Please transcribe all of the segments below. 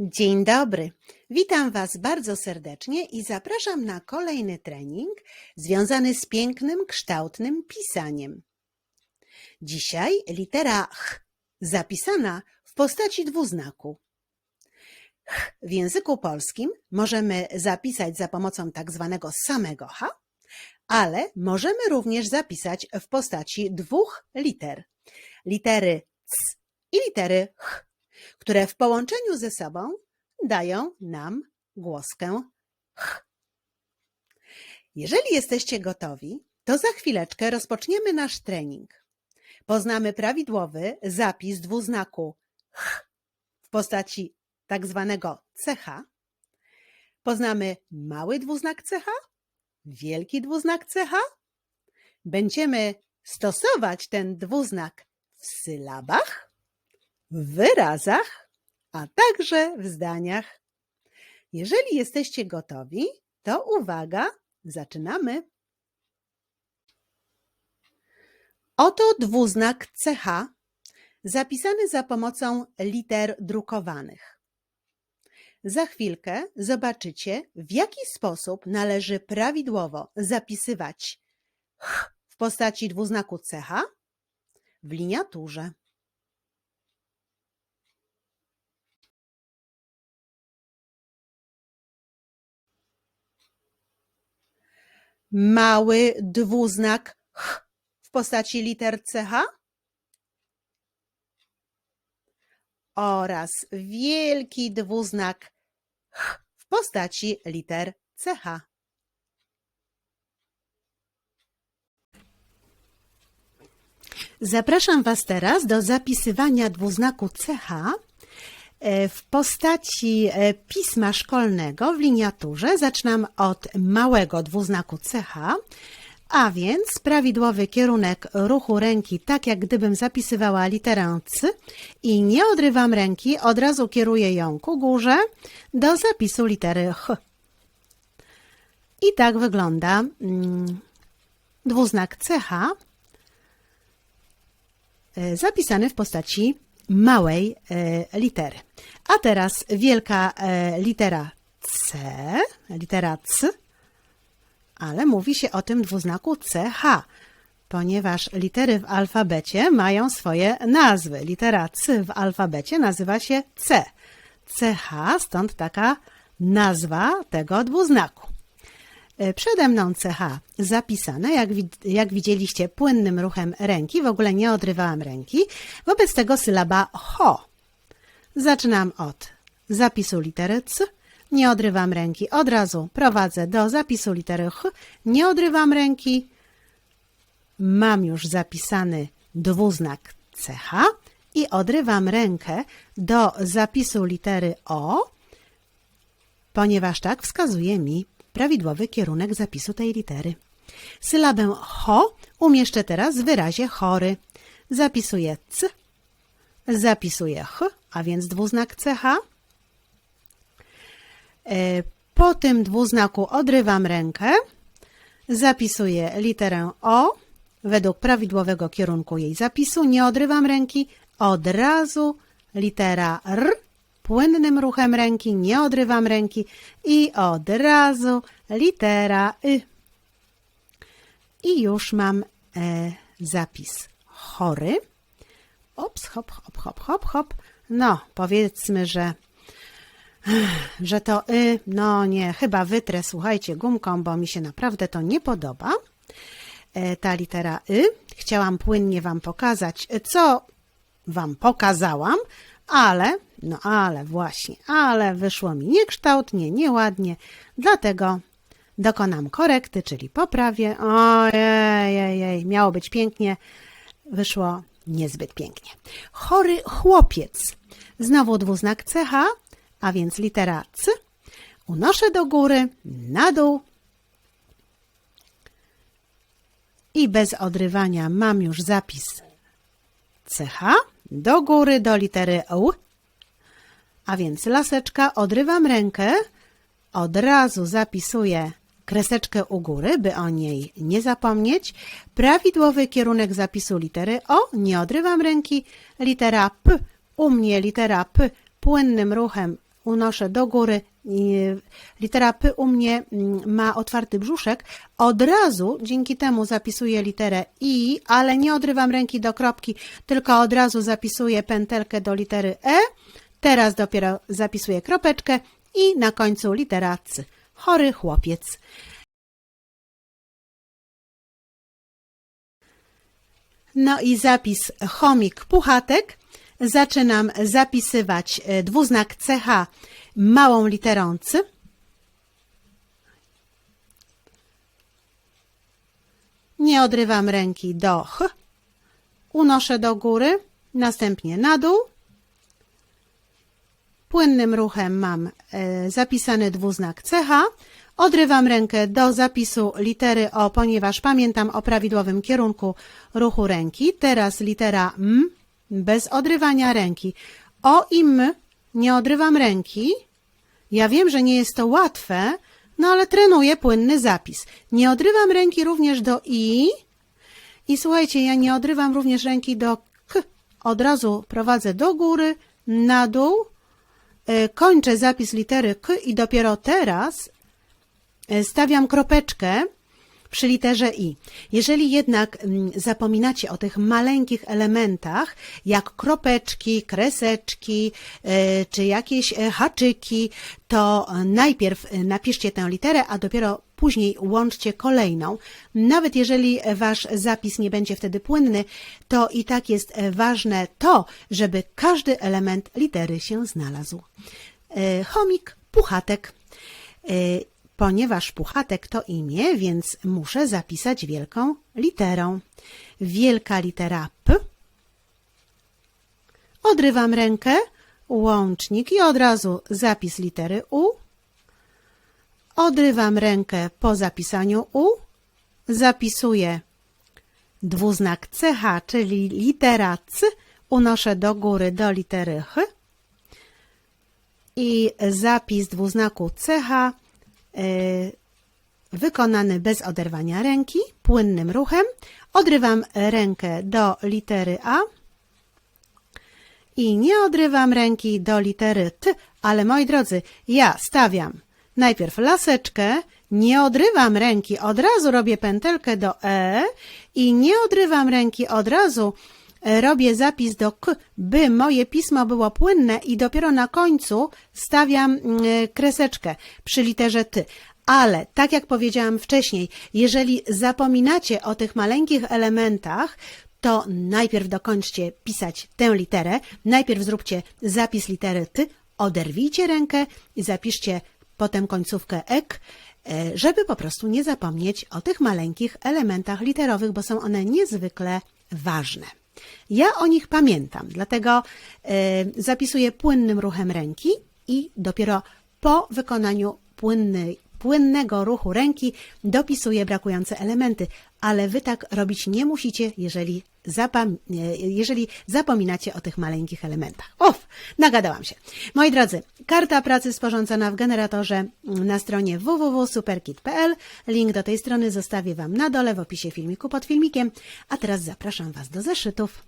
Dzień dobry. Witam Was bardzo serdecznie i zapraszam na kolejny trening związany z pięknym, kształtnym pisaniem. Dzisiaj litera Ch zapisana w postaci dwuznaku. Ch w języku polskim możemy zapisać za pomocą tak zwanego samego H, ale możemy również zapisać w postaci dwóch liter. Litery C i litery Ch które w połączeniu ze sobą dają nam głoskę ch. Jeżeli jesteście gotowi, to za chwileczkę rozpoczniemy nasz trening. Poznamy prawidłowy zapis dwuznaku ch w postaci tak zwanego ch. Poznamy mały dwuznak ch, wielki dwuznak ch. Będziemy stosować ten dwuznak w sylabach w wyrazach, a także w zdaniach. Jeżeli jesteście gotowi, to uwaga, zaczynamy. Oto dwuznak CH zapisany za pomocą liter drukowanych. Za chwilkę zobaczycie, w jaki sposób należy prawidłowo zapisywać ch w postaci dwuznaku CH w liniaturze. Mały dwuznak ch w postaci liter ch oraz wielki dwuznak ch w postaci liter ch. Zapraszam Was teraz do zapisywania dwuznaku ch w postaci e, pisma szkolnego w liniaturze. Zaczynam od małego dwuznaku CH, a więc prawidłowy kierunek ruchu ręki, tak jak gdybym zapisywała literę C i nie odrywam ręki, od razu kieruję ją ku górze do zapisu litery H. I tak wygląda mm, dwuznak CH e, zapisany w postaci małej e, litery. A teraz wielka e, litera C, litera C, ale mówi się o tym dwuznaku CH, ponieważ litery w alfabecie mają swoje nazwy. Litera C w alfabecie nazywa się C. CH, stąd taka nazwa tego dwuznaku. E, przede mną CH zapisane, jak, jak widzieliście, płynnym ruchem ręki. W ogóle nie odrywałam ręki. Wobec tego sylaba HO. Zaczynam od zapisu litery C. Nie odrywam ręki. Od razu prowadzę do zapisu litery H. Nie odrywam ręki. Mam już zapisany dwuznak CH i odrywam rękę do zapisu litery O, ponieważ tak wskazuje mi prawidłowy kierunek zapisu tej litery. Sylabę ho umieszczę teraz w wyrazie chory. Zapisuję c, zapisuję ch, a więc dwuznak ch. E, po tym dwuznaku odrywam rękę, zapisuję literę o według prawidłowego kierunku jej zapisu, nie odrywam ręki, od razu litera r płynnym ruchem ręki, nie odrywam ręki i od razu litera y. I już mam e, zapis chory. Ops, hop, hop, hop, hop, hop. No, powiedzmy, że że to y, no nie, chyba wytrę, słuchajcie, gumką, bo mi się naprawdę to nie podoba. E, ta litera y. Chciałam płynnie Wam pokazać, co Wam pokazałam, ale, no ale właśnie, ale wyszło mi niekształtnie, nieładnie, dlatego dokonam korekty, czyli poprawię. Ojej, miało być pięknie, wyszło niezbyt pięknie. Chory chłopiec. Znowu dwuznak CH, a więc litera C. Unoszę do góry, na dół. I bez odrywania mam już zapis CH do góry do litery U. A więc laseczka, odrywam rękę, od razu zapisuję kreseczkę u góry, by o niej nie zapomnieć. Prawidłowy kierunek zapisu litery O, nie odrywam ręki. Litera P, u mnie litera P płynnym ruchem unoszę do góry. I Litera P u mnie mm, ma otwarty brzuszek. Od razu dzięki temu zapisuję literę I, ale nie odrywam ręki do kropki, tylko od razu zapisuję pętelkę do litery E. Teraz dopiero zapisuję kropeczkę i na końcu litera C. Chory chłopiec. No i zapis chomik puchatek. Zaczynam zapisywać e, dwuznak CH małą literą C. Nie odrywam ręki do H. Unoszę do góry, następnie na dół. Płynnym ruchem mam e, zapisany dwuznak CH. Odrywam rękę do zapisu litery O, ponieważ pamiętam o prawidłowym kierunku ruchu ręki. Teraz litera M, bez odrywania ręki. O i M, nie odrywam ręki. Ja wiem, że nie jest to łatwe, no ale trenuję płynny zapis. Nie odrywam ręki również do I. I słuchajcie, ja nie odrywam również ręki do K. Od razu prowadzę do góry, na dół, e, kończę zapis litery K i dopiero teraz e, stawiam kropeczkę przy literze I. Jeżeli jednak mm, zapominacie o tych maleńkich elementach, jak kropeczki, kreseczki, e, czy jakieś e, haczyki, to najpierw e, napiszcie tę literę, a dopiero później łączcie kolejną. Nawet jeżeli wasz zapis nie będzie wtedy płynny, to i tak jest ważne to, żeby każdy element litery się znalazł. Chomik, puchatek. Ponieważ puchatek to imię, więc muszę zapisać wielką literą. Wielka litera P. Odrywam rękę, łącznik i od razu zapis litery U. Odrywam rękę po zapisaniu U. Zapisuję dwuznak CH, czyli litera C. Unoszę do góry do litery H. I zapis dwuznaku CH wykonany bez oderwania ręki, płynnym ruchem. Odrywam rękę do litery A. I nie odrywam ręki do litery T, ale moi drodzy, ja stawiam najpierw laseczkę, nie odrywam ręki, od razu robię pętelkę do E. I nie odrywam ręki, od razu e, robię zapis do K, by moje pismo było płynne i dopiero na końcu stawiam mm, e, kreseczkę przy literze T. Ale, tak jak powiedziałam wcześniej, jeżeli zapominacie o tych maleńkich elementach, to najpierw dokończcie pisać tę literę, najpierw zróbcie zapis litery T, oderwijcie rękę i zapiszcie potem końcówkę ek, e, żeby po prostu nie zapomnieć o tych maleńkich elementach literowych, bo są one niezwykle ważne. Ja o nich pamiętam, dlatego e, zapisuję płynnym ruchem ręki i dopiero po wykonaniu płynnego ruchu ręki dopisuję brakujące elementy, ale wy tak robić nie musicie, jeżeli, zapam e, jeżeli zapominacie o tych maleńkich elementach. Uf, nagadałam się. Moi drodzy, karta pracy sporządzona w generatorze na stronie www.superkit.pl. Link do tej strony zostawię Wam na dole w opisie filmiku pod filmikiem, a teraz zapraszam Was do zeszytów.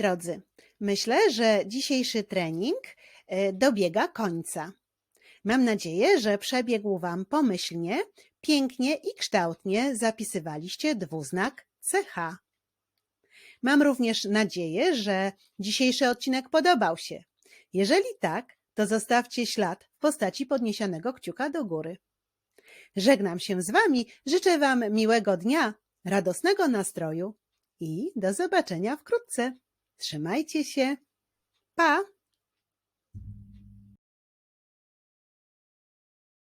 Drodzy, myślę, że dzisiejszy trening e, dobiega końca. Mam nadzieję, że przebiegł Wam pomyślnie, pięknie i kształtnie zapisywaliście dwuznak CH. Mam również nadzieję, że dzisiejszy odcinek podobał się. Jeżeli tak, to zostawcie ślad w postaci podniesionego kciuka do góry. Żegnam się z Wami, życzę Wam miłego dnia, radosnego nastroju i do zobaczenia wkrótce. Trzymajcie się. Pa!